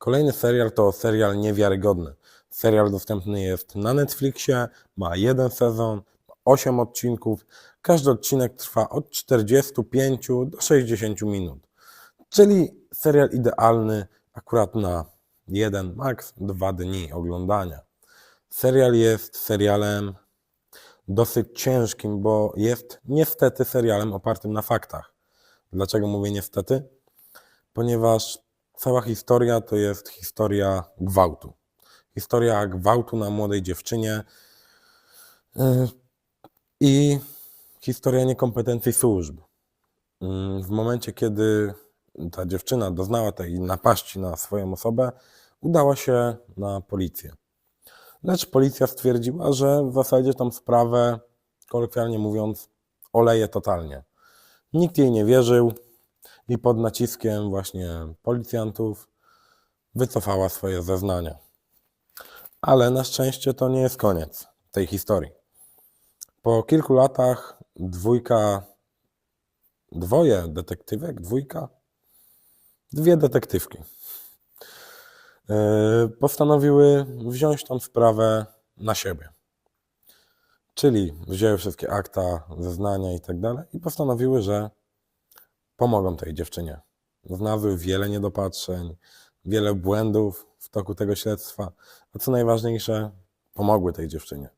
Kolejny serial to serial Niewiarygodny. Serial dostępny jest na Netflixie, ma jeden sezon, 8 odcinków. Każdy odcinek trwa od 45 do 60 minut. Czyli serial idealny akurat na jeden, maks dwa dni oglądania. Serial jest serialem dosyć ciężkim, bo jest niestety serialem opartym na faktach. Dlaczego mówię niestety? Ponieważ cała historia to jest historia gwałtu. Historia gwałtu na młodej dziewczynie yy, i historia niekompetencji służb. Yy, W momencie, kiedy ta dziewczyna doznała tej napaści na swoją osobę, udała się na policję. Lecz policja stwierdziła, że w zasadzie tą sprawę, kolokwialnie mówiąc, oleje totalnie. Nikt jej nie wierzył i pod naciskiem właśnie policjantów wycofała swoje zeznania. Ale na szczęście to nie jest koniec tej historii. Po kilku latach dwójka, dwoje detektywek, dwójka, dwie detektywki e, postanowiły wziąć tą sprawę na siebie. Czyli wzięły wszystkie akta, zeznania i tak dalej i postanowiły, że pomogą tej dziewczynie. Znalazły wiele niedopatrzeń, wiele błędów w toku tego śledztwa, a co najważniejsze, pomogły tej dziewczynie.